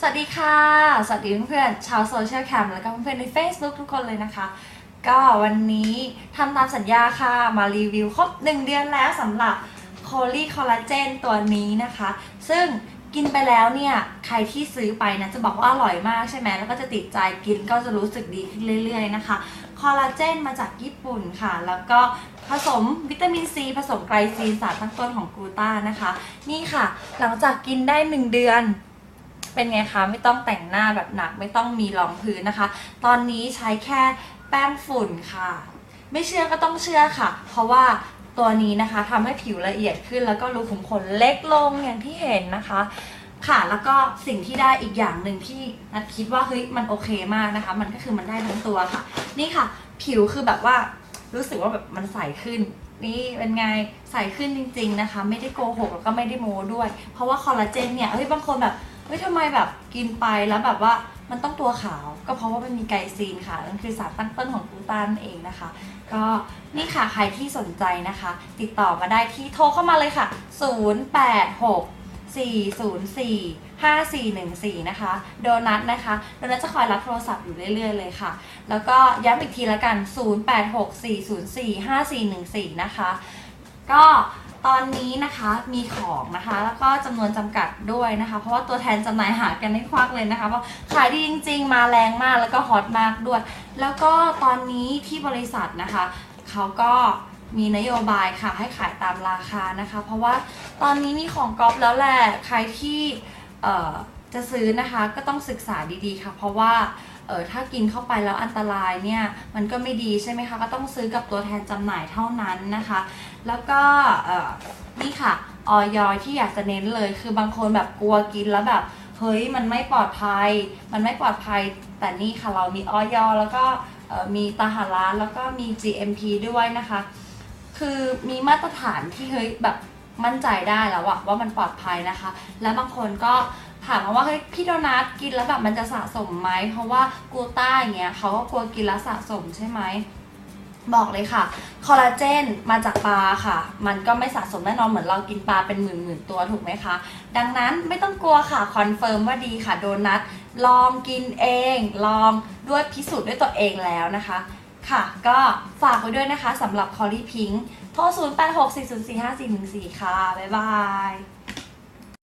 สวัสดีค่ะ สวัสดีเพื่อนๆชาวโซเชียลแคมแล้วก็เพื่อนๆใน Facebook ทุกคนเลยนะคะ ก็วันนี้ทำตามสัญญาค่ะ มารีวิวครบ 1 เดือนแล้วสำหรับโคลีคอลลาเจนตัวนี้นะคะ ซึ่งกินไปแล้วเนี่ย ใครที่ซื้อไปนะ จะบอกว่าอร่อยมากใช่ไหมแล้วก็จะติดใจกินก็จะรู้สึกดีขึ้นเรื่อยๆนะคะ คอลลาเจนมาจากญี่ปุ่นค่ะ แล้วก็ผสมวิตามินซีผสมไกลซีนสารตั้งต้นของกลูต้านะคะ นี่ค่ะ หลังจากกินได้ 1 เดือน เป็นไงคะไม่ต้องแต่งหน้าแบบหนัก ไม่ต้องมีรองพื้นนะคะ ตอนนี้ใช้แค่แป้งฝุ่นค่ะ ไม่เชื่อก็ต้องเชื่อค่ะ เพราะว่าตัวนี้นะคะทำให้ผิวละเอียดขึ้น แล้วก็รูขุมขนเล็กลงอย่างที่เห็นนะคะค่ะแล้วก็สิ่งที่ได้อีกอย่างหนึ่งที่นัดคิดว่าเฮ้ยมันโอเคมากนะคะ มันก็คือมันได้ทั้งตัวค่ะ นี่ค่ะ ผิวคือแบบว่ารู้สึกว่าแบบมันใสขึ้น นี่เป็นไงใสขึ้นจริง ๆนะคะ ไม่ได้โกหกแล้วก็ไม่ได้โม้ด้วย เพราะว่าคอลลาเจนเนี่ยเฮ้ยบางคนแบบ เฮ้ยทำไมแบบกินไปแล้วแบบว่ามันต้องตัวขาว ก็เพราะว่ามันมีไกซีนค่ะนั่นคือสารตั้งต้นของกลูตานเองนะคะ ก็นี่ค่ะใครที่สนใจนะคะ ติดต่อมาได้ที่โทรเข้ามาเลยค่ะ 086 404 5414 นะคะ โดนัทนะคะ โดนัทจะคอยรับโทรศัพท์อยู่เรื่อย ๆ เลยค่ะ แล้วก็ย้ำอีกทีละกัน 086 404 5414 นะคะ ก็ตอนนี้นะคะมีของนะคะ แล้วก็จำนวนจำกัดด้วยนะคะ เพราะว่าตัวแทนจำหน่ายหากันไม่ควักเลยนะคะเพราะขายดีจริง ๆ มาแรงมากแล้วก็ฮอตมากด้วย แล้วก็ตอนนี้ที่บริษัทนะคะเขาก็มีนโยบายค่ะให้ขายตามราคานะคะ เพราะว่าตอนนี้มีของก๊อปแล้วแหละใครที่จะซื้อนะคะก็ต้องศึกษาดีๆค่ะ เพราะว่า เออถ้ากินเข้าไปแล้วอันตรายเนี่ยมันก็ไม่ดีใช่ไหมคะ ก็ต้องซื้อกับตัวแทนจำหน่ายเท่านั้นนะคะ แล้วก็เออนี่ค่ะออยที่อยากจะเน้นเลยคือบางคนแบบกลัวกินแล้วแบบเฮ้ยมันไม่ปลอดภัย มันไม่ปลอดภัย แต่นี่ค่ะเรามีออยแล้วก็มีตาหาร้านแล้วก็มี GMP ด้วยนะคะ คือมีมาตรฐานที่เฮ้ยแบบมั่นใจได้แล้วว่ามันปลอดภัยนะคะ แล้วบางคนก็ ถามมาว่าเฮ้ยพี่โดนัทกินแล้วแบบมันจะสะสมไหมเพราะว่ากลูต้าอย่างเงี้ยเขาก็กลัวกินแล้วสะสมใช่ไหมบอกเลยค่ะคอลลาเจนมาจากปลาค่ะ มันก็ไม่สะสมแน่นอนเหมือนเรากินปลาเป็นหมื่นหมื่นตัวถูกไหมคะ ดังนั้นไม่ต้องกลัวค่ะคอนเฟิร์มว่าดีค่ะโดนัทลองกินเอง ลองด้วยพิสูจน์ด้วยตัวเองแล้วนะคะ ค่ะ ก็ฝากไว้ด้วยนะคะสำหรับคอลลี่พิงค์โทร 0 8 6 4 0 4 5 4 1 4 ค่ะ บ๊ายบาย